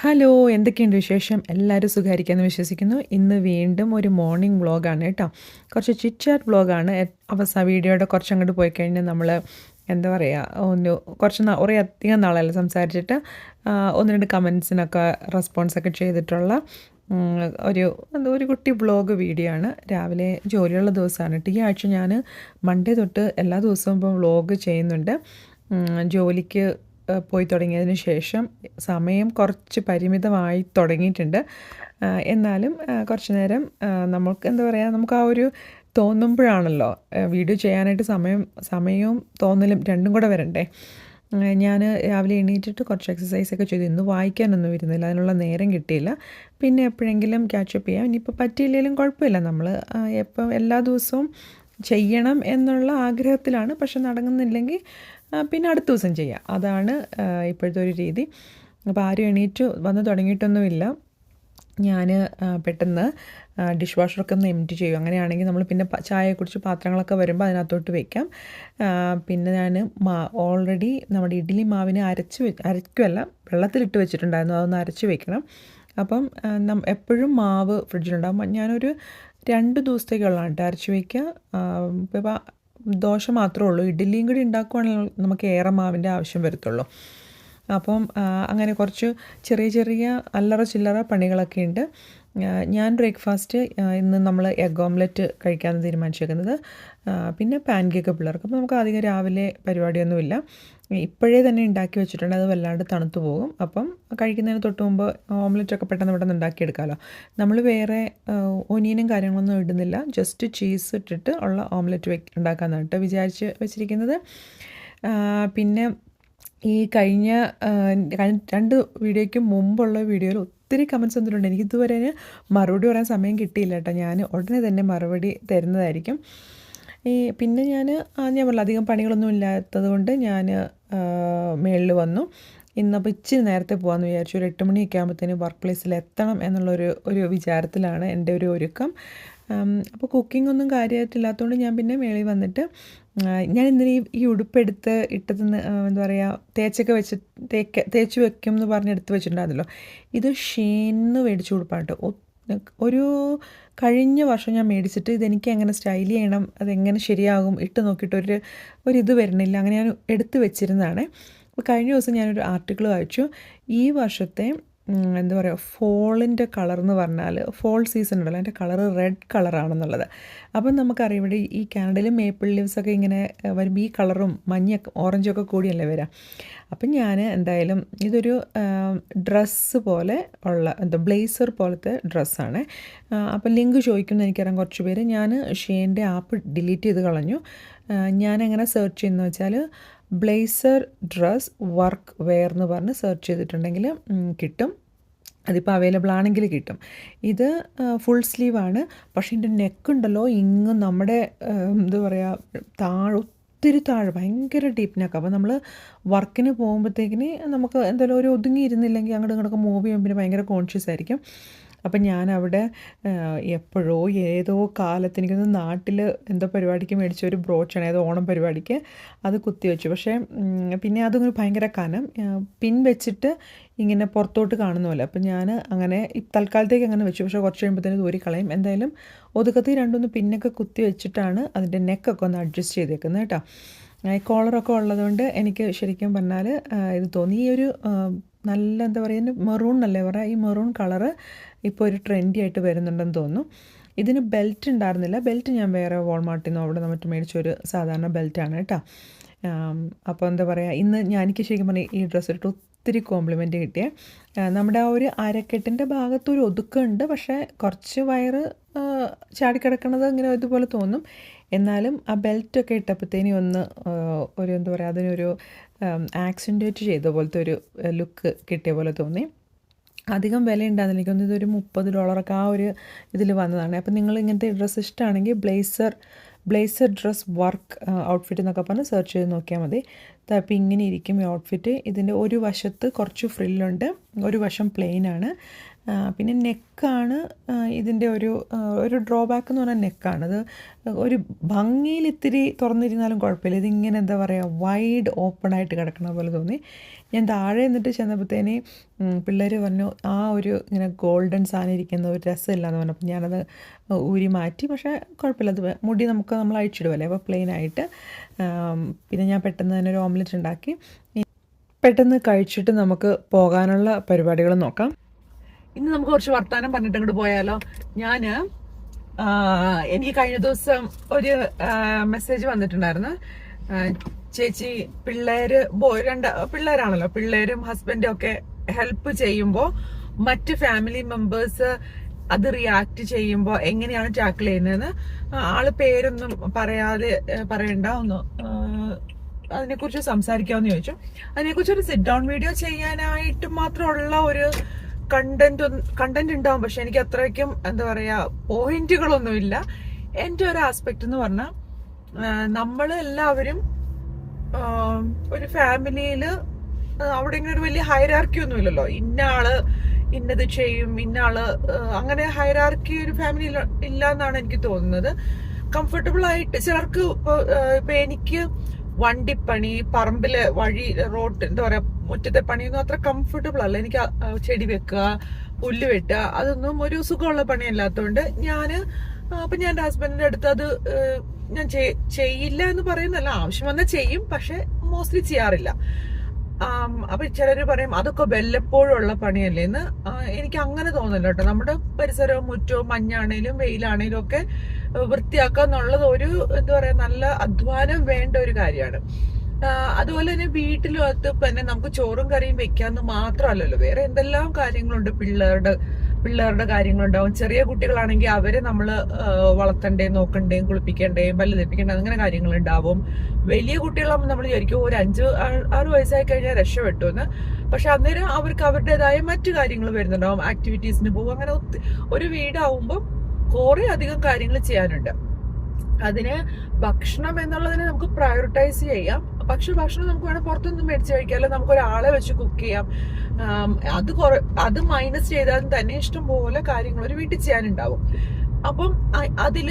Hello എന്തൊക്കെയുണ്ട് വിശേഷം? എല്ലാവരും സുഖമായിരിക്കാമെന്ന് വിശ്വസിക്കുന്നു. ഇന്ന് വീണ്ടും ഒരു മോർണിംഗ് വ്ളോഗാണ് കേട്ടോ. കുറച്ച് ചിറ്റ് ചാറ്റ് വ്ളോഗാണ് അവസാന വീഡിയോയുടെ കുറച്ച് അങ്ങോട്ട് പോയി കഴിഞ്ഞാൽ നമ്മൾ എന്താ പറയുക ഒന്ന് കുറച്ച് കുറേ അധികം നാളല്ല സംസാരിച്ചിട്ട് ഒന്ന് രണ്ട് കമൻസിനൊക്കെ റെസ്പോൺസൊക്കെ ചെയ്തിട്ടുള്ള ഒരു എന്താ ഒരു കുട്ടി വ്ളോഗ് വീഡിയോ ആണ്. രാവിലെ ജോലിയുള്ള ദിവസമാണ്. കേട്ടോ ഈ ആഴ്ച ഞാൻ മൺഡേ തൊട്ട് എല്ലാ ദിവസവും ഇപ്പോൾ വ്ളോഗ് ചെയ്യുന്നുണ്ട്. ജോലിക്ക് പോയി തുടങ്ങിയതിന് ശേഷം സമയം കുറച്ച് പരിമിതമായി തുടങ്ങിയിട്ടുണ്ട്. എന്നാലും കുറച്ച് നേരം നമുക്ക് എന്താ പറയുക നമുക്ക് ആ ഒരു തോന്നുമ്പോഴാണല്ലോ വീഡിയോ ചെയ്യാനായിട്ട് സമയം സമയവും തോന്നലും രണ്ടും കൂടെ വരണ്ടേ? ഞാൻ രാവിലെ എണീറ്റിട്ട് കുറച്ച് എക്സസൈസ് ഒക്കെ ചെയ്തു. ഇന്ന് വായിക്കാനൊന്നും ഇരുന്നില്ല അതിനുള്ള നേരം കിട്ടിയില്ല. പിന്നെ എപ്പോഴെങ്കിലും ക്യാച്ചപ്പ് ചെയ്യാം. ഇനിയിപ്പോൾ പറ്റിയില്ലെങ്കിലും കുഴപ്പമില്ല. നമ്മൾ എപ്പം എല്ലാ ദിവസവും ചെയ്യണം എന്നുള്ള ആഗ്രഹത്തിലാണ്. പക്ഷെ നടങ്ങുന്നില്ലെങ്കിൽ പിന്നെ അടുത്ത ദിവസം ചെയ്യാം. അതാണ് ഇപ്പോഴത്തെ ഒരു രീതി. അപ്പോൾ ആരും എണീറ്റ് വന്ന് തുടങ്ങിയിട്ടൊന്നുമില്ല. ഞാൻ പെട്ടെന്ന് ഡിഷ് വാഷറൊക്കെ ഒന്ന് എംറ്റി ചെയ്യും. അങ്ങനെയാണെങ്കിൽ നമ്മൾ പിന്നെ ചായ കുടിച്ച് പാത്രങ്ങളൊക്കെ വരുമ്പോൾ അതിനകത്തോട്ട് വെക്കാം. പിന്നെ ഞാൻ മാ ഓൾറെഡി നമ്മുടെ ഇഡ്ഡലി മാവിനെ അരച്ച് അരയ്ക്കുമല്ല വെള്ളത്തിലിട്ട് വെച്ചിട്ടുണ്ടായിരുന്നു. അതൊന്ന് അരച്ച് വെക്കണം. അപ്പം നം എപ്പോഴും മാവ് ഫ്രിഡ്ജിലുണ്ടാകും ഞാനൊരു രണ്ട് ദിവസത്തേക്കുള്ളതാണ് അരച്ച് വയ്ക്കുക ഇപ്പോൾ ദോശ മാത്രമേ ഉള്ളൂ. ഇഡ്ഡലിയും കൂടി ഉണ്ടാക്കുവാണെങ്കിൽ നമുക്ക് ഏറെ മാവിന്റെ ആവശ്യം വരത്തുള്ളൂ. അപ്പം അങ്ങനെ കുറച്ച് ചെറിയ ചെറിയ അല്ലറ ചില്ലറ പണികളൊക്കെ ഉണ്ട്. ഞാൻ ബ്രേക്ക്ഫാസ്റ്റ് ഇന്ന് നമ്മൾ എഗ് ഓംലെറ്റ് കഴിക്കാമെന്ന് തീരുമാനിച്ചേക്കുന്നത്. പിന്നെ പാൻ കേക്ക് പിള്ളേർക്ക്. അപ്പോൾ നമുക്ക് അധികം രാവിലെ പരിപാടിയൊന്നുമില്ല. ഇപ്പോഴേ തന്നെ ഉണ്ടാക്കി വെച്ചിട്ടുണ്ട്. അത് വല്ലാണ്ട് തണുത്തു പോകും. അപ്പം കഴിക്കുന്നതിന് തൊട്ട് മുമ്പ് ഓംലെറ്റ് ഒക്കെ പെട്ടെന്ന് പെട്ടെന്ന് ഉണ്ടാക്കിയെടുക്കാമല്ലോ നമ്മൾ വേറെ ഒനിയനും കാര്യങ്ങളൊന്നും ഇടുന്നില്ല. ജസ്റ്റ് ചീസ് ഇട്ടിട്ട് ഉള്ള ഓംലെറ്റ് വെക്ക് ഉണ്ടാക്കാമെന്നാണ് കേട്ടോ വിചാരിച്ച് വെച്ചിരിക്കുന്നത്. പിന്നെ ഈ കഴിഞ്ഞ രണ്ട് വീഡിയോയ്ക്ക് മുമ്പുള്ള വീഡിയോയിൽ ഒത്തിരി കമൻസ് വന്നിട്ടുണ്ട്. എനിക്ക് ഇതുവരെ മറുപടി പറയാൻ സമയം കിട്ടിയില്ല കേട്ടോ. ഞാൻ ഉടനെ തന്നെ മറുപടി തരുന്നതായിരിക്കും. ഈ പിന്നെ ഞാൻ ഞാൻ പറഞ്ഞു അധികം പണികളൊന്നും ഇല്ലാത്തത് കൊണ്ട് ഞാൻ മേളിൽ വന്നു. ഇന്നപ്പോൾ ഇച്ചിരി നേരത്തെ പോകാമെന്ന് വിചാരിച്ചു. ഒരു എട്ട് മണിയൊക്കെ ആകുമ്പോഴത്തേന് വർക്ക് പ്ലേസിൽ എത്തണം എന്നുള്ളൊരു ഒരു വിചാരത്തിലാണ് എന്റെ ഒരു ഒരുക്കം. അപ്പോൾ കുക്കിംഗ് ഒന്നും കാര്യമായിട്ടില്ലാത്തതുകൊണ്ട് ഞാൻ പിന്നെ മേളിൽ വന്നിട്ട് ഞാൻ ഇന്നലെ ഈ ഉടുപ്പെടുത്ത് ഇട്ടത് എന്താ പറയുക തേച്ചൊക്കെ വെച്ച് തേക്ക തേച്ച് വെക്കും എന്ന് പറഞ്ഞ് എടുത്ത് വെച്ചിട്ടുണ്ടായിരുന്നല്ലോ. ഇത് ഷീന്ന് മേടിച്ച ഉടുപ്പാണ് കേട്ടോ. ഒരു കഴിഞ്ഞ വർഷം ഞാൻ മേടിച്ചിട്ട് ഇതെനിക്ക് എങ്ങനെ സ്റ്റൈൽ ചെയ്യണം അതെങ്ങനെ ശരിയാകും ഇട്ട് നോക്കിയിട്ട് ഒരു ഒരു ഇത് വരുന്നില്ല. അങ്ങനെ ഞാൻ എടുത്ത് വെച്ചിരുന്നതാണ്. അപ്പോൾ കഴിഞ്ഞ ദിവസം ഞാനൊരു ആർട്ടിക്കിൾ വായിച്ചു. ഈ വർഷത്തെ എന്താ പറയുക ഫോളിന്റെ കളർ എന്ന് പറഞ്ഞാൽ ഫോൾ സീസൺ ഉണ്ടല്ലോ അതിന്റെ കളർ റെഡ് കളറാണെന്നുള്ളത് അപ്പം നമുക്കറിയാം ഇവിടെ ഈ കാനഡയിലും മേപ്പിൾ ലീവ്സൊക്കെ ഇങ്ങനെ വരുമ്പോൾ ഈ കളറും മഞ്ഞൊക്കെ ഓറഞ്ചും ഒക്കെ കൂടിയല്ലേ വരാം. അപ്പം ഞാൻ എന്തായാലും ഇതൊരു ഡ്രസ്സ് പോലെ ഉള്ള എന്താ ബ്ലേസർ പോലത്തെ ഡ്രസ്സാണ് അപ്പം ലിങ്ക് ചോദിക്കുമെന്ന് എനിക്കറിയാം കുറച്ച് പേര്. ഞാൻ ഷെയിന്റെ ആപ്പ് ഡിലീറ്റ് ചെയ്ത് കളഞ്ഞു. ഞാൻ എങ്ങനെ സെർച്ച് ചെയ്യുന്നത് വെച്ചാൽ ബ്ലേസർ ഡ്രസ് വർക്ക് വെയർ എന്ന് പറഞ്ഞ് സെർച്ച് ചെയ്തിട്ടുണ്ടെങ്കിൽ കിട്ടും. അതിപ്പോൾ അവൈലബിൾ ആണെങ്കിൽ കിട്ടും. ഇത് ഫുൾ സ്ലീവാണ് പക്ഷേ ഇതിന്റെ നെക്ക് ഉണ്ടല്ലോ ഇങ്ങ് നമ്മുടെ എന്താ പറയുക താഴെ ഒത്തിരി താഴെ ഭയങ്കര ഡീപ്പ് നെക്ക് അപ്പോൾ നമ്മൾ വർക്കിന് പോകുമ്പോഴത്തേക്കിന് നമുക്ക് എന്തായാലും ഒരു ഒതുങ്ങി ഇരുന്നില്ലെങ്കിൽ അങ്ങോട്ട് ഇങ്ങോട്ടൊക്കെ മൂവ് ചെയ്യുമ്പോൾ പിന്നെ ഭയങ്കര കോൺഷ്യസ് ആയിരിക്കും. അപ്പം ഞാൻ അവിടെ എപ്പോഴോ ഏതോ കാലത്ത് എനിക്കൊന്ന് നാട്ടിൽ എന്തോ പരിപാടിക്ക് മേടിച്ച ഒരു ബ്രോച്ചാണ് ഏതോ ഓണം പരിപാടിക്ക് അത് കുത്തി വെച്ചു. പക്ഷേ പിന്നെ അതൊരു ഭയങ്കര കനം. പിൻവെച്ചിട്ട് പിൻ വെച്ചിട്ട് ഇങ്ങനെ പുറത്തോട്ട് കാണുന്ന പോലെ അപ്പം ഞാൻ അങ്ങനെ തൽക്കാലത്തേക്ക് അങ്ങനെ വെച്ചു. പക്ഷേ കുറച്ച് കഴിയുമ്പോഴത്തേന് ദൂരി കളയും. എന്തായാലും ഒതുക്കത്തിൽ രണ്ടൊന്ന് പിന്നൊക്കെ കുത്തി വെച്ചിട്ടാണ് അതിന്റെ നെക്കൊക്കെ ഒന്ന് അഡ്ജസ്റ്റ് ചെയ്തേക്കുന്നത് കേട്ടോ. കോളറൊക്കെ ഉള്ളതുകൊണ്ട് എനിക്ക് ശരിക്കും പറഞ്ഞാൽ ഇത് തോന്നി. ഈ ഒരു നല്ല എന്താ പറയുക മെറൂൺ അല്ലേ പറയുക ഈ മെറൂൺ കളറ് ഇപ്പോൾ ഒരു ട്രെൻഡി ആയിട്ട് വരുന്നുണ്ടെന്ന് തോന്നുന്നു. ഇതിന് ബെൽറ്റ് ഉണ്ടായിരുന്നില്ല. ബെൽറ്റ് ഞാൻ വേറെ വാൾമാർട്ടിൽ നിന്നോ അവിടെ നിന്ന് മറ്റും മേടിച്ച ഒരു സാധാരണ ബെൽറ്റാണ് കേട്ടോ. അപ്പോൾ എന്താ പറയുക ഇന്ന് ഞാൻ എനിക്ക് ശരിക്കും പറഞ്ഞാൽ ഈ ഡ്രസ്സ് ഇട്ട് ഒത്തിരി കോംപ്ലിമെന്റ് കിട്ടിയ. നമ്മുടെ ആ ഒരു അരക്കെട്ടിന്റെ ഭാഗത്തൊരു ഒതുക്കുണ്ട് പക്ഷേ കുറച്ച് വയറ് ചാടിക്കിടക്കണത് ഇങ്ങനെ ഇതുപോലെ തോന്നും. എന്നാലും ആ ബെൽറ്റൊക്കെ ഇട്ടപ്പോഴത്തേനും ഒന്ന് ഒരു എന്താ പറയുക അതിനൊരു ആക്സിഡന്റേറ്റ് ചെയ്ത പോലത്തെ ഒരു ലുക്ക് കിട്ടിയ പോലെ തോന്നി. അധികം വില ഉണ്ടാകുന്നില്ല തോന്നുന്നു ഇതൊരു മുപ്പത് ഡോളറൊക്കെ ആ ഒരു ഇതിൽ വന്നതാണ്. അപ്പോൾ നിങ്ങൾ ഇങ്ങനത്തെ ഡ്രസ്സ് ഇഷ്ടമാണെങ്കിൽ blazer blazer dress work outfit എന്നൊക്കെ പറഞ്ഞ് സെർച്ച് ചെയ്ത് നോക്കിയാൽ മതി. അപ്പം ഇങ്ങനെ ഇരിക്കും ഈ ഔട്ട്ഫിറ്റ് ഇതിന്റെ ഒരു വശത്ത് കുറച്ച് ഫ്രില്ലുണ്ട് ഒരു വശം പ്ലെയിൻ ആണ്. പിന്നെ നെക്കാണ് ഇതിന്റെ ഒരു ഒരു ഡ്രോബാക്ക് എന്ന് പറഞ്ഞാൽ നെക്കാണ്. അത് ഒരു ഭംഗിയിൽ ഇത്തിരി തുറന്നിരുന്നാലും കുഴപ്പമില്ല. ഇതിങ്ങനെ എന്താ പറയുക വൈഡ് ഓപ്പൺ ആയിട്ട് കിടക്കണ പോലെ തോന്നി. ഞാൻ താഴെ നിന്നിട്ട് ചെന്നപ്പോഴത്തേന് പിള്ളേർ പറഞ്ഞു ആ ഒരു ഇങ്ങനെ ഗോൾഡൻ സാധനം ഇരിക്കുന്ന ഒരു രസമില്ല എന്ന് പറഞ്ഞപ്പോൾ ഞാനത് ഊരി മാറ്റി. പക്ഷേ കുഴപ്പമില്ല അത് മുടി നമുക്ക് നമ്മൾ അഴിച്ചിടുമല്ലേ അപ്പോൾ പ്ലെയിൻ ആയിട്ട് പിന്നെ ഞാൻ പെട്ടെന്ന് തന്നെ ഒരു ഓംലെറ്റ് ഉണ്ടാക്കി. പെട്ടെന്ന് കഴിച്ചിട്ട് നമുക്ക് പോകാനുള്ള പരിപാടികൾ നോക്കാം. ഇന്ന് നമുക്ക് കുറച്ച് വർത്താനം പറഞ്ഞിട്ട് അങ്ങോട്ട് പോയാലോ? ഞാൻ എനിക്ക് കഴിഞ്ഞ ദിവസം ഒരു മെസ്സേജ് വന്നിട്ടുണ്ടായിരുന്നു. ചേച്ചി പിള്ളേര് ബോയ് രണ്ട് പിള്ളേരാണല്ലോ പിള്ളേരും ഹസ്ബൻഡും ഒക്കെ ഹെൽപ്പ് ചെയ്യുമ്പോൾ മറ്റ് ഫാമിലി മെമ്പേഴ്സ് അത് റിയാക്ട് ചെയ്യുമ്പോൾ എങ്ങനെയാണ് ടാക്കിൾ ചെയ്യുന്നതെന്ന് ആൾ പേരൊന്നും പറയാതെ പറയണ്ട ഒന്ന് അതിനെക്കുറിച്ച് സംസാരിക്കാമെന്ന് ചോദിച്ചു. അതിനെക്കുറിച്ച് ഒരു സിറ്റ് ഡൗൺ വീഡിയോ ചെയ്യാനായിട്ട് മാത്രമുള്ള ഒരു കണ്ടന്റ് കണ്ടന്റ് ഉണ്ടാവും പക്ഷെ എനിക്ക് അത്രയ്ക്കും എന്താ പറയാ പോയിന്റുകളൊന്നുമില്ല. എന്റെ ഒരു ആസ്പെക്ട് എന്ന് പറഞ്ഞാൽ നമ്മൾ എല്ലാവരും ഒരു ഫാമിലിയിൽ അവിടെ ഇങ്ങനെ ഒരു വലിയ ഹൈറാർക്കി ഒന്നും ഇല്ലല്ലോ ഇന്ന ആൾ ഇന്നത് ചെയ്യും ഇന്ന ആൾ അങ്ങനെ ഹൈറാർക്കി ഒരു ഫാമിലി ഇല്ല എന്നാണ് എനിക്ക് തോന്നുന്നത്. കംഫർട്ടബിൾ ആയിട്ട് ചിലർക്ക് ഇപ്പൊ ഇപ്പൊ എനിക്ക് വണ്ടിപ്പണി പറമ്പിൽ വഴി റോഡ് എന്താ പറയാ മുറ്റത്തെ പണിയൊന്നും അത്ര കംഫർട്ടബിൾ അല്ല. എനിക്ക് ചെടി വെക്കുക പുല്ല് വെട്ടുക അതൊന്നും ഒരു സുഖമുള്ള പണിയല്ലാത്തതുകൊണ്ട് ആ, അപ്പൊ ഞാൻ എന്റെ ഹസ്ബൻഡിന്റെ അടുത്ത് അത് ഞാൻ ചെയ്- ചെയ്യില്ല എന്ന് പറയുന്നല്ല ആവശ്യം വന്നാൽ ചെയ്യും പക്ഷെ മോസ്റ്റ്ലി ചെയ്യാറില്ല. അപ്പൊ ചിലര് പറയും അതൊക്കെ വല്ലപ്പോഴും ഉള്ള പണിയല്ലേ? എന്ന് എനിക്ക് അങ്ങനെ തോന്നില്ല കേട്ടോ. നമ്മുടെ പരിസരവും മുറ്റവും മഞ്ഞാണേലും വെയിലാണേലും ഒക്കെ വൃത്തിയാക്കുക എന്നുള്ളത് ഒരു എന്താ പറയാ നല്ല അധ്വാനം വേണ്ട ഒരു കാര്യമാണ്. അതുപോലെ തന്നെ വീട്ടിലകത്ത് തന്നെ നമുക്ക് ചോറും കറിയും വെക്കാന്ന് മാത്രമല്ലല്ലോ. വേറെ എന്തെല്ലാം കാര്യങ്ങളുണ്ട് പിള്ളേരുടെ പിള്ളേരുടെ കാര്യങ്ങളുണ്ടാവും. ചെറിയ കുട്ടികളാണെങ്കിൽ അവരെ നമ്മൾ വളർത്തണ്ടേ നോക്കണ്ടേയും കുളിപ്പിക്കണ്ടേയും പല്ല് തെപ്പിക്കണ്ടേ അങ്ങനെ കാര്യങ്ങളുണ്ടാവും. വലിയ കുട്ടികളാകുമ്പോൾ നമ്മൾ വിചാരിക്കും ഒരു അഞ്ച് ആറ് വയസ്സായി കഴിഞ്ഞാൽ രക്ഷപ്പെട്ടു എന്ന് പക്ഷെ അന്നേരം അവർക്ക് അവരുടേതായ മറ്റു കാര്യങ്ങൾ വരുന്നുണ്ടാവും. ആക്ടിവിറ്റീസിന് പോകും. അങ്ങനെ ഒരു വീടാവുമ്പോൾ കുറെ അധികം കാര്യങ്ങൾ ചെയ്യാനുണ്ട്. അതിന് ഭക്ഷണം എന്നുള്ളതിനെ നമുക്ക് പ്രയോറിറ്റൈസ് ചെയ്യാം. പക്ഷെ ഭക്ഷണം നമുക്ക് വേണേൽ പുറത്തുനിന്ന് മേടിച്ച് കഴിക്കാം. അല്ലെ നമുക്ക് ഒരാളെ വെച്ച് കുക്ക് ചെയ്യാം. അത് കുറെ അത് മൈനസ് ചെയ്താലും തന്നെ ഇഷ്ടം പോലെ കാര്യങ്ങൾ ഒരു വീട്ടിൽ ചെയ്യാനുണ്ടാവും. അപ്പം അതിൽ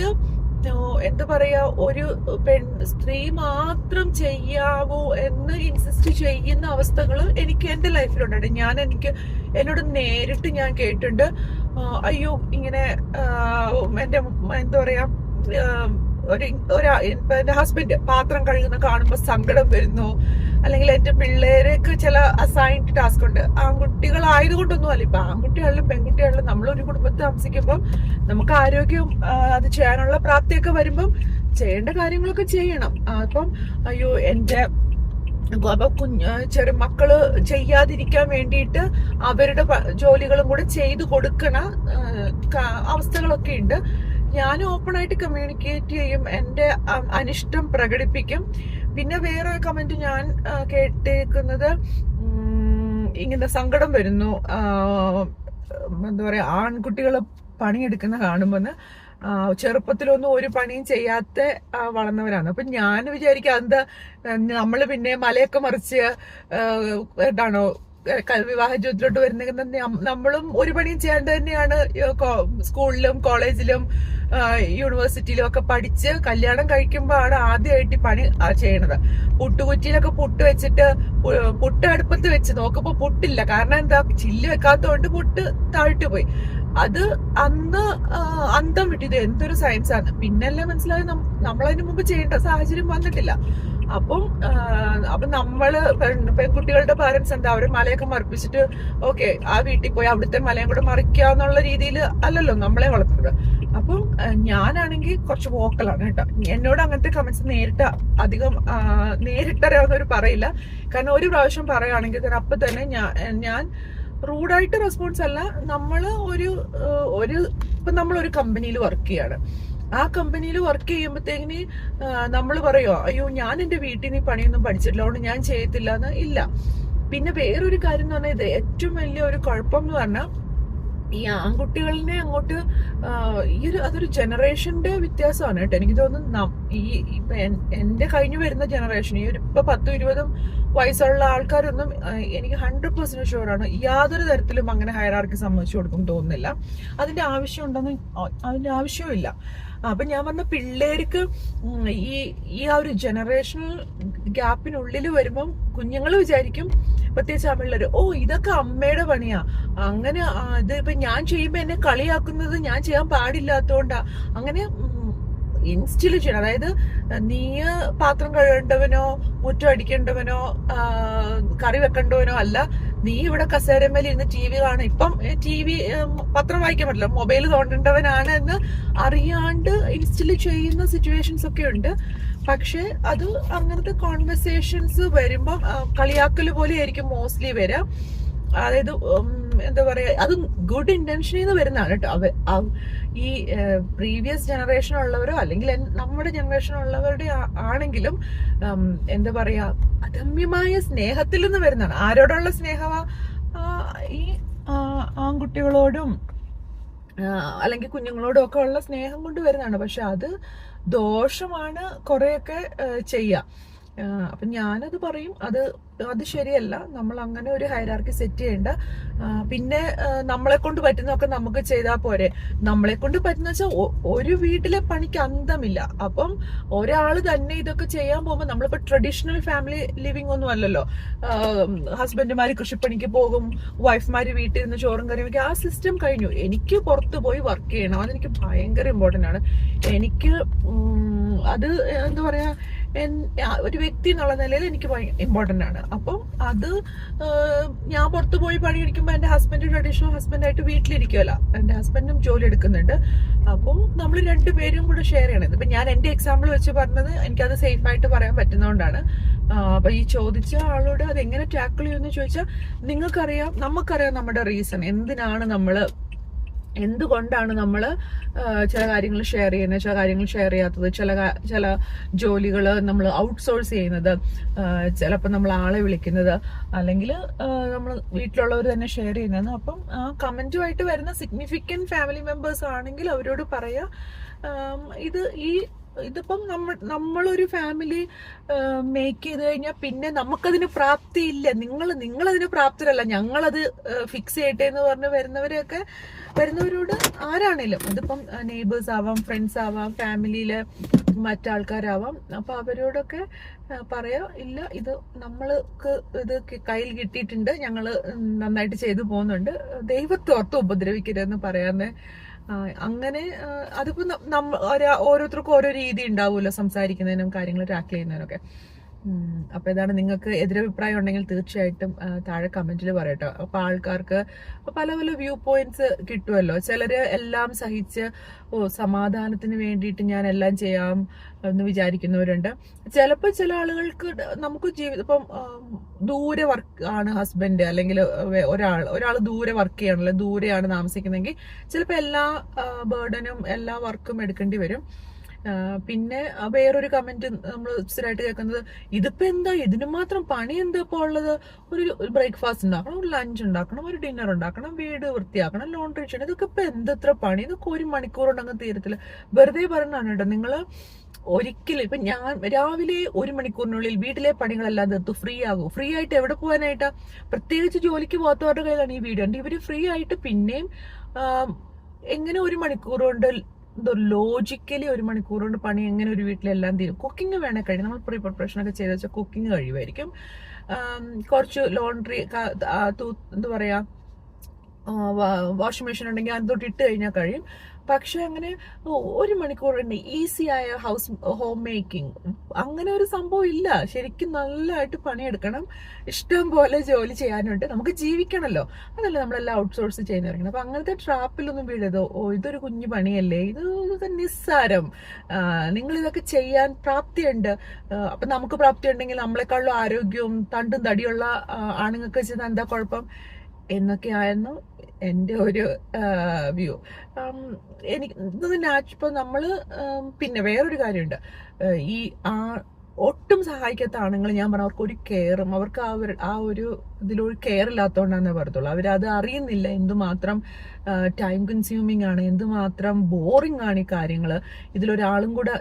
എന്താ പറയാ ഒരു പെൺ സ്ത്രീ മാത്രം ചെയ്യാവോ എന്ന് ഇൻസിസ്റ്റ് ചെയ്യുന്ന അവസ്ഥകൾ എനിക്ക് എന്റെ ലൈഫിലുണ്ടായിട്ട് ഞാൻ എനിക്ക് എന്നോട് നേരിട്ട് ഞാൻ കേട്ടിട്ടുണ്ട്. അയ്യോ ഇങ്ങനെ എന്റെ എന്താ പറയാ ഒരു എന്റെ ഹസ്ബൻഡ് പാത്രം കഴുകുന്ന കാണുമ്പോ സങ്കടം വരുന്നു. അല്ലെങ്കിൽ എന്റെ പിള്ളേരേക്ക് ചില അസൈൻഡ് ടാസ്ക് ഉണ്ട്. ആൺകുട്ടികളായതുകൊണ്ടൊന്നും അല്ല ഇപ്പൊ ആൺകുട്ടികളിലും പെൺകുട്ടികളിലും നമ്മളൊരു കുടുംബത്തിൽ താമസിക്കുമ്പോൾ നമുക്ക് ആരോഗ്യവും അത് ചെയ്യാനുള്ള പ്രാപ്തിയൊക്കെ വരുമ്പം ചെയ്യേണ്ട കാര്യങ്ങളൊക്കെ ചെയ്യണം. അപ്പം അയ്യോ എന്റെ അപ്പൊ കുഞ്ഞ് ചെറു മക്കൾ ചെയ്യാതിരിക്കാൻ വേണ്ടിയിട്ട് അവരുടെ ജോലികളും കൂടെ ചെയ്തു കൊടുക്കണ അവസ്ഥകളൊക്കെ ഉണ്ട്. ഞാൻ ഓപ്പൺ ആയിട്ട് കമ്മ്യൂണിക്കേറ്റ് ചെയ്യും എന്റെ അനിഷ്ടം പ്രകടിപ്പിക്കും. പിന്നെ വേറെ കമന്റ് ഞാൻ കേട്ടേക്കുന്നത് ഇങ്ങനെ സങ്കടം വരുന്നു. എന്താ പറയാ ആൺകുട്ടികൾ പണിയെടുക്കുന്ന കാണുമ്പോൾ ചെറുപ്പത്തിലൊന്നും ഒരു പണിയും ചെയ്യാത്ത വളർന്നവരാണ്. അപ്പൊ ഞാൻ വിചാരിക്കുക എന്താ നമ്മൾ പിന്നെ മലയൊക്കെ മറിച്ച് എന്താണോ വിവാഹ ജീവിതത്തിലോട്ട് വരുന്ന നമ്മളും ഒരു പണിയും ചെയ്യാണ്ട് തന്നെയാണ് സ്കൂളിലും കോളേജിലും യൂണിവേഴ്സിറ്റിയിലും ഒക്കെ പഠിച്ച് കല്യാണം കഴിക്കുമ്പോഴാണ് ആദ്യമായിട്ട് പണി ചെയ്യണത്. പുട്ടുകുറ്റിയിലൊക്കെ പുട്ട് വെച്ചിട്ട് പുട്ട് അടുപ്പത്ത് വെച്ച് നോക്കുമ്പോൾ പുട്ടില്ല. കാരണം എന്താ? ചില്ല് വെക്കാത്തതുകൊണ്ട് പുട്ട് താഴ്ത്തു പോയി. അത് അന്ന് അന്തം വിട്ടു. ഇത് എന്തൊരു സയൻസ് ആണ്. പിന്നല്ലേ മനസ്സിലായി നമ്മളതിനു മുമ്പ് ചെയ്യേണ്ട സാഹചര്യം വന്നിട്ടില്ല. അപ്പം അപ്പൊ നമ്മൾ പെൺകുട്ടികളുടെ പാരന്റ്സ് എന്താ? അവർ മലയൊക്കെ മറിപ്പിച്ചിട്ട് ഓക്കെ ആ വീട്ടിൽ പോയി അവിടുത്തെ മലയും കൂടെ മറിക്കുക എന്നുള്ള രീതിയിൽ അല്ലല്ലോ നമ്മളെ വളർത്തുന്നത്. അപ്പം ഞാനാണെങ്കിൽ കുറച്ച് വോക്കലാണ് കേട്ടോ. എന്നോട് അങ്ങനത്തെ കമന്റ്സ് നേരിട്ട് അധികം നേരിട്ടറിയാവുന്നവർ പറയില്ല. കാരണം ഒരു പ്രാവശ്യം പറയുകയാണെങ്കിൽ തന്നെ അപ്പൊ തന്നെ ഞാൻ റൂഡായിട്ട് റെസ്പോൺസ് അല്ല. നമ്മൾ ഒരു ഒരു ഇപ്പൊ നമ്മൾ ഒരു കമ്പനിയിൽ വർക്ക് ചെയ്യാണ്. ആ കമ്പനിയിൽ വർക്ക് ചെയ്യുമ്പോഴത്തേക്കിന് നമ്മൾ പറയുമോ അയ്യോ ഞാൻ എന്റെ വീട്ടിൽ നിന്ന് പണിയൊന്നും പഠിച്ചിട്ടില്ല അതുകൊണ്ട് ഞാൻ ചെയ്യത്തില്ല എന്ന് ഇല്ല. പിന്നെ വേറൊരു കാര്യം എന്ന് പറഞ്ഞാൽ ഇത് ഏറ്റവും വലിയ ഒരു കുഴപ്പം എന്ന് പറഞ്ഞാൽ ഈ ആൺകുട്ടികളിനെ അങ്ങോട്ട് ഈ ഒരു അതൊരു ജനറേഷന്റെ വ്യത്യാസമാണ് കേട്ടോ. എനിക്ക് തോന്നുന്നു ഈ ഇപ്പൊ എന്റെ കഴിഞ്ഞു വരുന്ന ജനറേഷൻ ഈ ഒരു ഇപ്പൊ പത്തും ഇരുപതും വയസ്സുള്ള ആൾക്കാരൊന്നും എനിക്ക് ഹൺഡ്രഡ് പെർസെന്റ് ഷുവറാണ് യാതൊരു തരത്തിലും അങ്ങനെ ഹയറാർക്ക് സമ്മതിച്ചു കൊടുക്കും തോന്നുന്നില്ല. അതിന്റെ ആവശ്യം ഉണ്ടെന്ന് അതിന്റെ ആവശ്യമില്ല അപ്പൊ ഞാൻ പറഞ്ഞ പിള്ളേർക്ക് ഈ ഈ ആ ഒരു ജനറേഷണൽ ഗ്യാപ്പിനുള്ളിൽ വരുമ്പം കുഞ്ഞുങ്ങൾ വിചാരിക്കും പ്രത്യേകിച്ച് അമ്മയുള്ളവർ ഓ ഇതൊക്കെ അമ്മയുടെ പണിയാ. അങ്ങനെ ഇത് ഇപ്പൊ ഞാൻ ചെയ്യുമ്പോ എന്നെ കളിയാക്കുന്നത് ഞാൻ ചെയ്യാൻ പാടില്ലാത്തോണ്ടാ. അങ്ങനെ ഇൻസ്റ്റിൽ ചെയ്യണം. അതായത് നീ പാത്രം കഴുകേണ്ടവനോ മുറ്റം അടിക്കേണ്ടവനോ കറി വെക്കേണ്ടവനോ അല്ല നീ ഇവിടെ കസേരമേൽ ഇരുന്ന് ടി വി കാണും. ഇപ്പം ടി വി പത്രം വായിക്കാൻ പറ്റില്ല മൊബൈൽ തോണ്ടേണ്ടവനാണ് എന്ന് അറിയാണ്ട് ഇൻസ്റ്റിൽ ചെയ്യുന്ന സിറ്റുവേഷൻസ് ഒക്കെ ഉണ്ട്. പക്ഷെ അത് അങ്ങനത്തെ കോൺവെർസേഷൻസ് വരുമ്പം കളിയാക്കൽ പോലെ ആയിരിക്കും മോസ്റ്റ്ലി വരാം. അതായത് എന്താ പറയാ അത് ഗുഡ് ഇന്റൻഷനിൽ നിന്ന് വരുന്നതാണ് കേട്ടോ ഈ പ്രീവിയസ് ജനറേഷൻ ഉള്ളവരോ അല്ലെങ്കിൽ നമ്മുടെ ജനറേഷൻ ഉള്ളവരുടെ ആണെങ്കിലും എന്താ പറയാ അദമ്യമായ സ്നേഹത്തിൽ നിന്ന് വരുന്നതാണ്. ആരോടുള്ള സ്നേഹമാ ഈ ആൺകുട്ടികളോടും അല്ലെങ്കിൽ കുഞ്ഞുങ്ങളോടും ഒക്കെ ഉള്ള സ്നേഹം കൊണ്ട് വരുന്നതാണ്. പക്ഷെ അത് ദോഷമാണ് കുറെയൊക്കെ ചെയ്യുക. അപ്പൊ ഞാനത് പറയും അത് അത് ശരിയല്ല. നമ്മൾ അങ്ങനെ ഒരു ഹൈറാർക്കി സെറ്റ് ചെയ്യേണ്ട. പിന്നെ നമ്മളെ കൊണ്ട് പറ്റുന്നതൊക്കെ നമുക്ക് ചെയ്താൽ പോരെ. നമ്മളെ കൊണ്ട് പറ്റുന്ന വെച്ചാൽ ഒരു വീട്ടിലെ പണിക്ക് അന്തമില്ല. അപ്പം ഒരാൾ തന്നെ ഇതൊക്കെ ചെയ്യാൻ പോകുമ്പോൾ നമ്മളിപ്പോ ട്രഡീഷണൽ ഫാമിലി ലിവിംഗ് ഒന്നും അല്ലല്ലോ. ഹസ്ബൻഡുമാർ കൃഷിപ്പണിക്ക് പോകും വൈഫ്മാർ വീട്ടിൽ നിന്ന് ചോറും കറിയും ആ സിസ്റ്റം കഴിഞ്ഞു. എനിക്ക് പുറത്ത് പോയി വർക്ക് ചെയ്യണം. അതെനിക്ക് ഭയങ്കര ഇമ്പോർട്ടന്റ് ആണ്. എനിക്ക് അത് എന്താ പറയാ എൻ- ആ- ഒരു വ്യക്തി എന്നുള്ള നിലയിൽ എനിക്ക് ഇമ്പോർട്ടന്റ് ആണ്. അപ്പം അത് ഞാൻ പുറത്തു പോയി പണി പണിയെടുക്കുമ്പോൾ എന്റെ ഹസ്ബൻഡ് ട്രഡീഷണൽ ഹസ്ബൻഡായിട്ട് വീട്ടിലിരിക്കുമല്ല എന്റെ ഹസ്ബൻഡും ജോലി എടുക്കുന്നുണ്ട്. അപ്പം നമ്മൾ രണ്ടുപേരും കൂടെ ഷെയർ ചെയ്യണത്. ഇപ്പൊ ഞാൻ എന്റെ എക്സാമ്പിൾ വെച്ച് പറഞ്ഞത് എനിക്കത് സേഫ് ആയിട്ട് പറയാൻ പറ്റുന്നതുകൊണ്ടാണ് അപ്പം ഈ ചോദിച്ച ആളോട് അത് എങ്ങനെ ടാക്കിൾ ചെയ്യുമെന്ന് ചോദിച്ചാൽ നിങ്ങൾക്കറിയാം നമുക്കറിയാം നമ്മുടെ റീസൺ എന്തിനാണ് നമ്മൾ എന്തുകൊണ്ടാണ് നമ്മൾ ചില കാര്യങ്ങൾ ഷെയർ ചെയ്യുന്നത് ചില കാര്യങ്ങൾ ഷെയർ ചെയ്യാത്തത് ചില ചില ജോലികൾ നമ്മൾ ഔട്ട്സോഴ്സ് ചെയ്യുന്നത് ചിലപ്പോൾ നമ്മൾ ആളെ വിളിക്കുന്നത് അല്ലെങ്കിൽ നമ്മൾ വീട്ടിലുള്ളവർ തന്നെ ഷെയർ ചെയ്യുന്നത്. അപ്പം ആ കമന്റുമായിട്ട് വരുന്ന സിഗ്നിഫിക്കന്റ് ഫാമിലി മെമ്പേഴ്സ് ആണെങ്കിൽ അവരോട് പറയാം ആം, ഇത് ഈ ഇതിപ്പം നമ്മൾ നമ്മളൊരു ഫാമിലി മേക്ക് ചെയ്ത് കഴിഞ്ഞാൽ പിന്നെ നമുക്കതിന് പ്രാപ്തിയില്ല. നിങ്ങൾ നിങ്ങളതിന് പ്രാപ്തരല്ല. ഞങ്ങളത് ഫിക്സ് ചെയ്യട്ടെ എന്ന് പറഞ്ഞ് വരുന്നവരെയൊക്കെ വരുന്നവരോട് ആരാണേലും അതിപ്പം നെയ്ബേഴ്സ് ആവാം ഫ്രണ്ട്സ് ആവാം ഫാമിലിയിലെ മറ്റാൾക്കാരാവാം അപ്പം അവരോടൊക്കെ പറയാം ഇല്ല ഇത് നമ്മൾക്ക് ഇത് കയ്യിൽ കിട്ടിയിട്ടുണ്ട് ഞങ്ങൾ നന്നായിട്ട് ചെയ്തു പോകുന്നുണ്ട്. ദൈവത്തെ ഓർത്ത് ഉപദ്രവിക്കരുതെന്ന് പറയാമെന്നേ അങ്ങനെ അതിപ്പോ നമ്മ ഓരോരുത്തർക്കും ഓരോ രീതി ഉണ്ടാവുമല്ലോ സംസാരിക്കുന്നതിനും കാര്യങ്ങൾ ടാക്കിൾ ചെയ്യുന്നതിനൊക്കെ. അപ്പൊ ഇതാണ് നിങ്ങൾക്ക് എതിരഭിപ്രായം ഉണ്ടെങ്കിൽ തീർച്ചയായിട്ടും താഴെ കമന്റിൽ പറയട്ടോ. അപ്പൊ ആൾക്കാർക്ക് പല പല വ്യൂ പോയിന്റ്സ് കിട്ടുമല്ലോ ചിലര് എല്ലാം സഹിച്ച് ഓ സമാധാനത്തിന് വേണ്ടിയിട്ട് ഞാൻ എല്ലാം ചെയ്യാം എന്ന് വിചാരിക്കുന്നവരുണ്ട്. ചിലപ്പോൾ ചില ആളുകൾക്ക് നമുക്ക് ജീവിതം ഇപ്പം ദൂരെ വർക്ക് ആണ് ഹസ്ബൻഡ് അല്ലെങ്കിൽ ഒരാൾ ഒരാൾ ദൂരെ വർക്ക് ചെയ്യണല്ലോ ദൂരെയാണ് താമസിക്കുന്നതെങ്കിൽ ചിലപ്പോൾ എല്ലാ ബേർഡനും എല്ലാ വർക്കും എടുക്കേണ്ടി വരും. പിന്നെ വേറൊരു കമന്റ് നമ്മൾ സ്ഥിരമായിട്ട് കേൾക്കുന്നത് ഇതിപ്പോ എന്താ? ഇതിന് മാത്രം പണി എന്താ ഇപ്പോൾ ഉള്ളത്? ഒരു ബ്രേക്ക്ഫാസ്റ്റ് ഉണ്ടാക്കണം ഒരു ലഞ്ച് ഉണ്ടാക്കണം ഒരു ഡിന്നർ ഉണ്ടാക്കണം വീട് വൃത്തിയാക്കണം ലോണ്ടറി ചെയ്യണം ഇതൊക്കെ ഇപ്പൊ എന്തത്ര പണി? ഇതൊക്കെ ഒരു മണിക്കൂർ ഉണ്ടെങ്കിൽ തീരത്തില്ല. വെറുതെ പറഞ്ഞാണ് കേട്ടോ. നിങ്ങൾ ഒരിക്കലും ഇപ്പൊ ഞാൻ രാവിലെ ഒരു മണിക്കൂറിനുള്ളിൽ വീട്ടിലെ പണികളെല്ലാം തീർത്തു ഫ്രീ ആകും. ഫ്രീ ആയിട്ട് എവിടെ പോകാനായിട്ടാ? പ്രത്യേകിച്ച് ജോലിക്ക് പോകാത്തവരുടെ കയ്യിലാണ് ഈ വീഡിയോ. ഉണ്ട് ഇവർ ഫ്രീ ആയിട്ട് പിന്നെയും എങ്ങനെ ഒരു മണിക്കൂർ കൊണ്ട് എന്തോ ലോജിക്കലി ഒരു മണിക്കൂർ കൊണ്ട് പണി എങ്ങനെ ഒരു വീട്ടിലെല്ലാം തീരും? കുക്കിംഗ് വേണേൽ കഴിയും നമ്മൾ പ്രീ പ്രിപ്പറേഷൻ ഒക്കെ ചെയ്ത് വെച്ചാൽ കുക്കിംഗ് കഴിയുമായിരിക്കും. കുറച്ച് ലോണ്ട്രി എന്താ പറയുക വാഷിംഗ് മെഷീൻ ഉണ്ടെങ്കിൽ അത് ഇട്ട് കഴിഞ്ഞാൽ കഴിയും. പക്ഷെ അങ്ങനെ ഒരു മണിക്കൂർ ഉണ്ട്. ഈസി ആയ ഹൗസ് ഹോം മേക്കിംഗ് അങ്ങനെ ഒരു സംഭവം ഇല്ല. ശരിക്കും നല്ലതായിട്ട് പണിയെടുക്കണം. ഇഷ്ടം പോലെ ജോലി ചെയ്യാനുണ്ട്. നമുക്ക് ജീവിക്കണമല്ലോ അതല്ല നമ്മളെല്ലാം ഔട്ട്സോഴ്സ് ചെയ്യുന്നവരാണ്. അപ്പൊ അങ്ങനത്തെ ട്രാപ്പിലൊന്നും വീഴരുത്. ഓ ഇതൊരു കുഞ്ഞു പണിയല്ലേ? ഇത് നിസ്സാരം. നിങ്ങൾ ഇതൊക്കെ ചെയ്യാൻ പ്രാപ്തിയുണ്ട്. അപ്പൊ നമുക്ക് പ്രാപ്തി ഉണ്ടെങ്കിൽ നമ്മളെക്കാളും ആരോഗ്യവും തണ്ടും തടിയുള്ള ആണുങ്ങൾക്ക് ചെയ്താൽ എന്താ കുഴപ്പം? എന്നൊക്കെയായിരുന്നു എന്റെ ഒരു വ്യൂ എനിക്ക് ഇത് നാച്ച് ഇപ്പൊ നമ്മൾ ആം, പിന്നെ വേറൊരു കാര്യമുണ്ട്. ഈ ആ ഒട്ടും സഹായിക്കാത്ത ആണുങ്ങൾ ഞാൻ പറഞ്ഞു അവർക്ക് ഒരു കെയറും അവർക്ക് ആ ഒരു ആ ഒരു ഇതിലൊരു കെയർ ഇല്ലാത്തതുകൊണ്ടാണെന്നേ പറയത്തുള്ളൂ അവരത് അറിയുന്നില്ല എന്തുമാത്രം ടൈം കൺസ്യൂമിങ് ആണ് എന്തുമാത്രം ബോറിംഗ് ആണ് ഈ കാര്യങ്ങൾ ഇതിലൊരാളും കൂടെ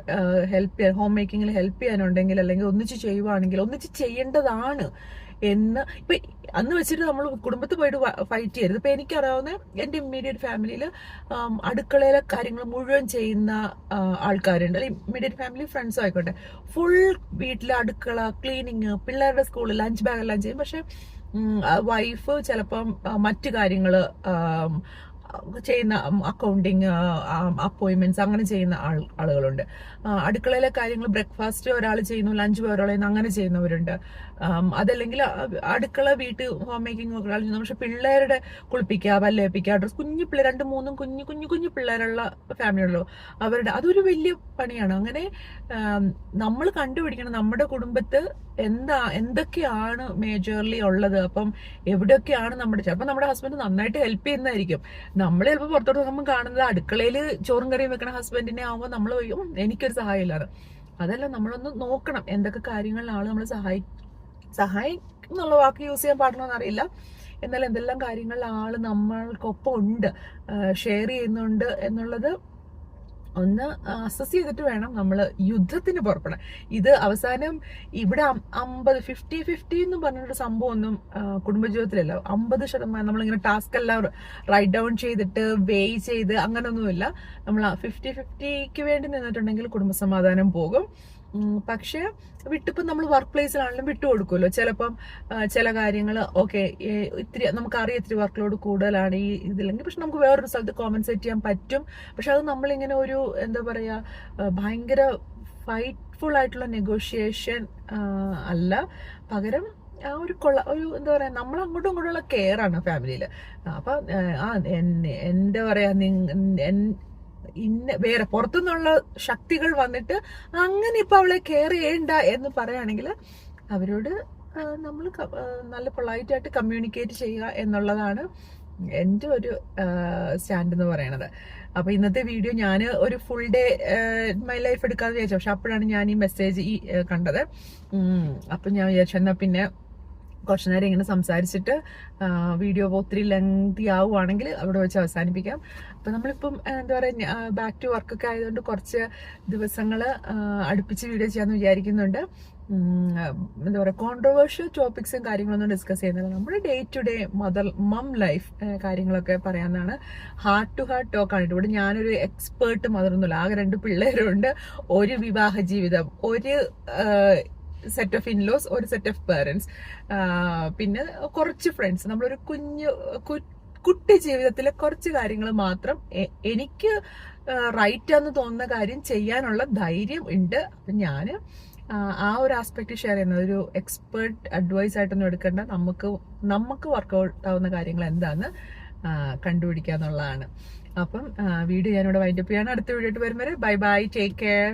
ഹെൽപ്പ് ചെയ്യാൻ ഹോം മേക്കിങ്ങിൽ ഹെൽപ്പ് ചെയ്യാനുണ്ടെങ്കിൽ അല്ലെങ്കിൽ ഒന്നിച്ച് ചെയ്യുവാണെങ്കിൽ ഒന്നിച്ച് ചെയ്യേണ്ടതാണ്. എന്ന് ഇപ്പൊ അന്ന് വെച്ചിട്ട് നമ്മൾ കുടുംബത്തിൽ പോയിട്ട് ഫൈറ്റ് ചെയ്യരുത്. ഇപ്പൊ എനിക്കറിയാവുന്ന എന്റെ ഇമ്മീഡിയറ്റ് ഫാമിലിയിൽ അടുക്കളയിലെ കാര്യങ്ങൾ മുഴുവൻ ചെയ്യുന്ന ആൾക്കാരുണ്ട്. ആൾക്കാരുണ്ട് ഇമ്മീഡിയറ്റ് ഫാമിലി ഫ്രണ്ട്സും ആയിക്കോട്ടെ. ഫുൾ വീട്ടിലെ അടുക്കള ക്ലീനിങ് പിള്ളേരുടെ സ്കൂളിൽ ലഞ്ച് ബാഗ് എല്ലാം ചെയ്യും. പക്ഷെ വൈഫ് ചിലപ്പം മറ്റു കാര്യങ്ങൾ ചെയ്യുന്ന അക്കൗണ്ടിങ് അപ്പോയിൻമെന്റ്സ് അങ്ങനെ ചെയ്യുന്ന ആളുകളുണ്ട്. അടുക്കളയിലെ കാര്യങ്ങൾ ബ്രേക്ക്ഫാസ്റ്റ് ഒരാൾ ചെയ്യുന്നു ലഞ്ച് ഒരാൾ ചെയ്യുന്നു അങ്ങനെ ചെയ്യുന്നവരുണ്ട്. അതല്ലെങ്കിൽ അടുക്കള വീട്ട് ഹോം മേക്കിംഗ് ഒരാൾ ചെയ്യുന്നു. പക്ഷെ പിള്ളേരുടെ കുളിപ്പിക്കുക പല്ലേപ്പിക്കുക ഡ്രസ് കുഞ്ഞു പിള്ളേർ രണ്ട് മൂന്നും കുഞ്ഞു കുഞ്ഞു കുഞ്ഞു പിള്ളേരുള്ള ഫാമിലിയുള്ളൂ അവരുടെ അതൊരു വലിയ പണിയാണ്. അങ്ങനെ നമ്മൾ കണ്ടുപിടിക്കണം. നമ്മുടെ കുടുംബത്ത് എന്താ എന്തൊക്കെയാണ് മേജർലി ഉള്ളത്? അപ്പം എവിടെയൊക്കെയാണ് നമ്മുടെ ചിലപ്പോൾ നമ്മുടെ ഹസ്ബൻഡ് നന്നായിട്ട് ഹെൽപ്പ് ചെയ്യുന്നതായിരിക്കും. നമ്മൾ ചിലപ്പോൾ പുറത്തോട്ട് നോക്കുമ്പോൾ കാണുന്നത് അടുക്കളയിൽ ചോറും കറിയും വെക്കണ ഹസ്ബൻഡിനെ ആവുമ്പോൾ നമ്മൾ എനിക്കൊരു സഹായം ഇല്ലാതെ അതല്ല നമ്മളൊന്ന് നോക്കണം എന്തൊക്കെ കാര്യങ്ങളിലാണ് നമ്മൾ സഹായി സഹായം എന്നുള്ള വാക്ക് യൂസ് ചെയ്യാൻ പാടണമെന്ന് അറിയില്ല. എന്നാൽ എന്തെല്ലാം കാര്യങ്ങളിൽ ആൾ നമ്മൾക്കൊപ്പം ഉണ്ട് ഷെയർ ചെയ്യുന്നുണ്ട് എന്നുള്ളത് ഒന്ന് അസസ് ചെയ്തിട്ട് വേണം നമ്മൾ യുദ്ധത്തിന് പുറപ്പെടാൻ. ഇത് അവസാനം ഇവിടെ അമ്പത് ഫിഫ്റ്റി ഫിഫ്റ്റി എന്ന് പറഞ്ഞൊരു സംഭവം ഒന്നും കുടുംബജീവിതത്തിലല്ല. അമ്പത് ശതമാനം നമ്മളിങ്ങനെ ടാസ്ക് എല്ലാം റൈറ്റ് ഡൗൺ ചെയ്തിട്ട് വേ ചെയ്ത് അങ്ങനെയൊന്നുമില്ല നമ്മൾ ഫിഫ്റ്റി ഫിഫ്റ്റിക്ക് വേണ്ടി നിന്നിട്ടുണ്ടെങ്കിൽ കുടുംബസമാധാനം പോകും. പക്ഷേ വിട്ടിപ്പം നമ്മൾ വർക്ക് പ്ലേസിലാണെങ്കിലും വിട്ടു കൊടുക്കുമല്ലോ ചിലപ്പം ചില കാര്യങ്ങൾ ഓക്കെ ഇത്തിരി നമുക്കറിയാം ഇത്തിരി വർക്ക് ലോഡ് കൂടുതലാണ് ഈ ഇതില്ലെങ്കിൽ പക്ഷെ നമുക്ക് വേറൊരു സ്ഥലത്ത് കോമ്പൻസേറ്റ് ചെയ്യാൻ പറ്റും. പക്ഷെ അത് നമ്മളിങ്ങനെ ഒരു എന്താ പറയുക ഭയങ്കര ഫൈറ്റ്ഫുൾ ആയിട്ടുള്ള നെഗോഷിയേഷൻ അല്ല. പകരം ആ ഒരു കൊള്ള ഒരു എന്താ പറയാ നമ്മൾ അങ്ങോട്ടും ഇങ്ങോട്ടുള്ള കെയർ ആണ് ഫാമിലിയിൽ അപ്പൊ ആ, എന്താ പറയാ നിങ്- എൻ- ഇന്ന വേറെ പുറത്തുനിന്നുള്ള ശക്തികൾ വന്നിട്ട് അങ്ങനെ ഇപ്പൊ അവളെ കെയർ ചെയ്യണ്ട എന്ന് പറയുകയാണെങ്കിൽ അവരോട് നമ്മൾ നല്ല പൊളൈറ്റായിട്ട് കമ്മ്യൂണിക്കേറ്റ് ചെയ്യുക എന്നുള്ളതാണ് എന്റെ ഒരു സ്റ്റാൻഡ് എന്ന് പറയണത്. അപ്പോൾ ഇന്നത്തെ വീഡിയോ ഞാൻ ഒരു ഫുൾ ഡേ മൈ ലൈഫ് എടുക്കാന്ന് വിചാരിച്ചു. പക്ഷെ അപ്പോഴാണ് ഞാൻ ഈ മെസ്സേജ് ഈ കണ്ടത്. അപ്പം ഞാൻ വിചാരിച്ചു പിന്നെ കുറച്ചു നേരം ഇങ്ങനെ സംസാരിച്ചിട്ട് വീഡിയോ ഒത്തിരി ലെങ്തി ആവുകയാണെങ്കിൽ അവിടെ വെച്ച് അവസാനിപ്പിക്കാം. അപ്പം നമ്മളിപ്പം എന്താ പറയുക ബാക്ക് ടു വർക്കൊക്കെ ആയതുകൊണ്ട് കുറച്ച് ദിവസങ്ങൾ അടുപ്പിച്ച് വീഡിയോ ചെയ്യാമെന്ന് വിചാരിക്കുന്നുണ്ട്. എന്താ പറയുക കോൺട്രവേഴ്ഷ്യൽ ടോപ്പിക്സും കാര്യങ്ങളൊന്നും ഡിസ്കസ് ചെയ്യുന്നില്ല. നമ്മുടെ day to day mother mom life കാര്യങ്ങളൊക്കെ പറയാമെന്നാണ് ഹാർട്ട് ടു ഹാർട്ട് ടോക്കാണ് ഇവിടെ ഞാനൊരു എക്സ്പേർട്ട് മദറൊന്നുമില്ല ആകെ രണ്ട് പിള്ളേരുണ്ട്. ഒരു വിവാഹ ജീവിതം. ഒരു സെറ്റ് ഓഫ് ഇൻലോസ് ഒരു സെറ്റ് ഓഫ് പേരൻസ് പിന്നെ കുറച്ച് ഫ്രണ്ട്സ് നമ്മളൊരു കുഞ്ഞ് കുട്ടി ജീവിതത്തിലെ കുറച്ച് കാര്യങ്ങൾ മാത്രം എനിക്ക് റൈറ്റ് ആണെന്ന് തോന്നുന്ന കാര്യം ചെയ്യാനുള്ള ധൈര്യം ഉണ്ട്. അപ്പം ഞാൻ ആ ഒരു ആസ്പെക്ട് ഷെയർ ചെയ്യുന്നത് ഒരു എക്സ്പേർട്ട് അഡ്വൈസ് ആയിട്ടൊന്നും എടുക്കേണ്ട. നമുക്ക് നമുക്ക് വർക്കൗട്ട് ആവുന്ന കാര്യങ്ങൾ എന്താന്ന് കണ്ടുപിടിക്കാന്നുള്ളതാണ്. അപ്പം വീഡിയോ ഞാനിവിടെ വൈൻഡപ്പ് ചെയ്യാണ്. അടുത്ത വീഡിയോ ആയിട്ട് വരും വരെ ബൈ ബൈ ടേക്ക് കെയർ